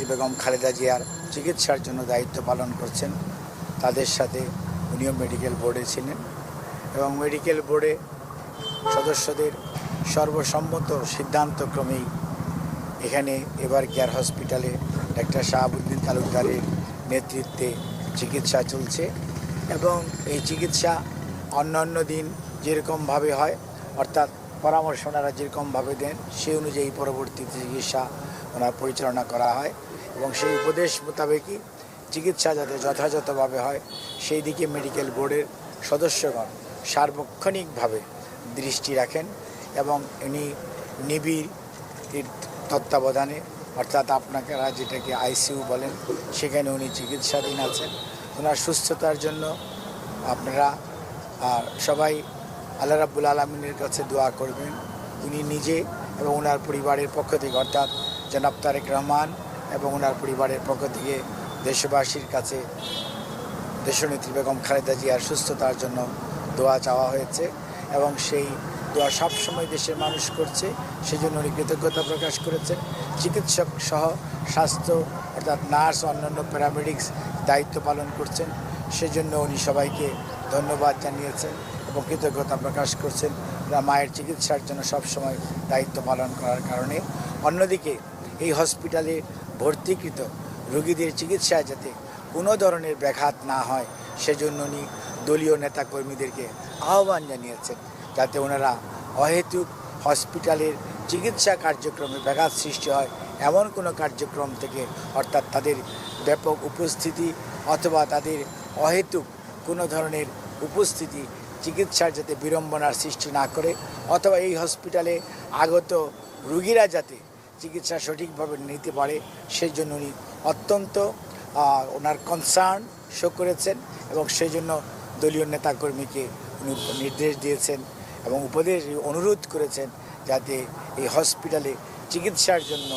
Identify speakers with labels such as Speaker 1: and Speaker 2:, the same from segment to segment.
Speaker 1: দেশনেত্রী বেগম খালেদা জিয়ার চিকিৎসার জন্য দায়িত্ব পালন করছেন। তাদের সাথে উনিও মেডিকেল বোর্ডে ছিলেন এবং মেডিকেল বোর্ডে সদস্যদের সর্বসম্মত সিদ্ধান্তক্রমেই এখানে এবার কেয়ার হসপিটালে ডাক্তার শাহাবুদ্দিন তালুকদারের নেতৃত্বে চিকিৎসা চলছে এবং এই চিকিৎসা অন্যান্য দিন যেরকমভাবে হয়, অর্থাৎ পরামর্শ ওনারা যেরকমভাবে দেন, সেই অনুযায়ী পরবর্তী চিকিৎসা ওনার পরিচালনা করা হয় এবং সেই উপদেশ মোতাবেকই চিকিৎসা যাতে যথাযথভাবে হয়, সেই দিকে মেডিকেল বোর্ডের সদস্যগণ সার্বক্ষণিকভাবে দৃষ্টি রাখেন এবং ইনি নিবিড় তত্ত্বাবধানে, অর্থাৎ আপনারা যেটাকে আইসিইউ বলেন, সেখানে উনি চিকিৎসাধীন আছেন। ওনার সুস্থতার জন্য আপনারা সবাই আল্লাহ রাব্বুল আলমিনের কাছে দোয়া করবেন। উনি নিজে এবং ওনার পরিবারের পক্ষ থেকে, অর্থাৎ জনাব তারেক রহমান এবং ওনার পরিবারের পক্ষ থেকে দেশবাসীর কাছে দেশনেত্রী বেগম খালেদা জিয়ার সুস্থতার জন্য দোয়া চাওয়া হয়েছে এবং সেই দোয়া সবসময় দেশের মানুষ করছে, সেজন্য উনি কৃতজ্ঞতা প্রকাশ করেছেন। চিকিৎসক সহ স্বাস্থ্য অর্থাৎ নার্স, অন্যান্য প্যারামেডিক্স দায়িত্ব পালন করছেন, সেজন্য উনি সবাইকে ধন্যবাদ জানিয়েছেন এবং কৃতজ্ঞতা প্রকাশ করছেন। মায়ের চিকিৎসার জন্য সবসময় দায়িত্ব পালন করার কারণে। অন্যদিকে এই হসপিটালে ভর্তিকৃত রোগীদের চিকিৎসায় যাতে কোনো ধরনের ব্যাঘাত না হয় সেজন্য উনি দলীয় নেতাকর্মীদেরকে আহ্বান জানিয়েছেন, যাতে ওনারা অহেতুক হসপিটালের চিকিৎসা কার্যক্রমে ব্যাঘাত সৃষ্টি হয়, এমন কোনো কার্যক্রম থেকে অর্থাৎ তাদের ব্যাপক উপস্থিতি অথবা তাদের অহেতুক কোনো ধরনের উপস্থিতি চিকিৎসার যাতে বিড়ম্বনার সৃষ্টি না করে, অথবা এই হসপিটালে আগত রুগীরা যাতে চিকিৎসা সঠিকভাবে নিতে পারে সেই জন্য উনি অত্যন্ত ওনার কনসার্ন শো করেছেন এবং সেই জন্য দলীয় নেতাকর্মীকে উনি নির্দেশ দিয়েছেন এবং উপদেশ, অনুরোধ করেছেন যাতে এই হসপিটালে চিকিৎসার জন্য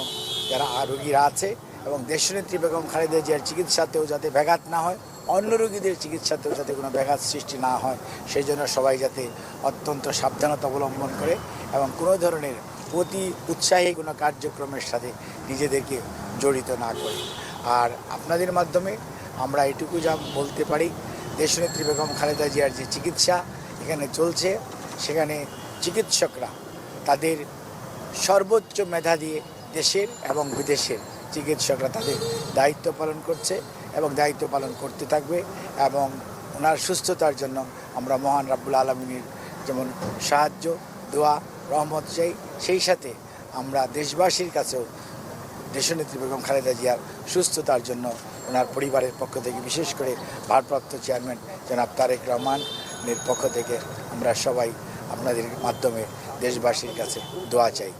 Speaker 1: যারা রোগীরা আছে এবং দেশনেত্রী বেগম খালেদা জিয়ার চিকিৎসাতেও যাতে ব্যাঘাত না হয়, অন্য রোগীদের চিকিৎসাতেও যাতে কোনো ব্যাঘাত সৃষ্টি না হয় সেই জন্য সবাই যাতে অত্যন্ত সাবধানতা অবলম্বন করে এবং কোনো ধরনের অতি উৎসাহী কোনো কার্যক্রমের সাথে নিজেদেরকে জড়িত না করে। আর আপনাদের মাধ্যমে আমরা এটুকু যা বলতে পারি, দেশনেত্রী বেগম খালেদা জিয়ার যে চিকিৎসা এখানে চলছে, সেখানে চিকিৎসকরা তাদের সর্বোচ্চ মেধা দিয়ে দেশের এবং বিদেশের চিকিৎসকরা তাদের দায়িত্ব পালন করছে এবং দায়িত্ব পালন করতে থাকবে এবং ওনার সুস্থতার জন্য আমরা মহান রাব্বুল আলমিনের যেমন সাহায্য দোয়া, রহমত চাই সেই সাথে আমরা দেশবাসীর কাছেও দেশনেত্রী বেগম খালেদা জিয়ার সুস্থতার জন্য ওনার পরিবারের পক্ষ থেকে, বিশেষ করে ভারপ্রাপ্ত চেয়ারম্যান জনাব তারেক রহমানের পক্ষ থেকে আমরা সবাই আপনাদের মাধ্যমে দেশবাসীর কাছে দোয়া চাই।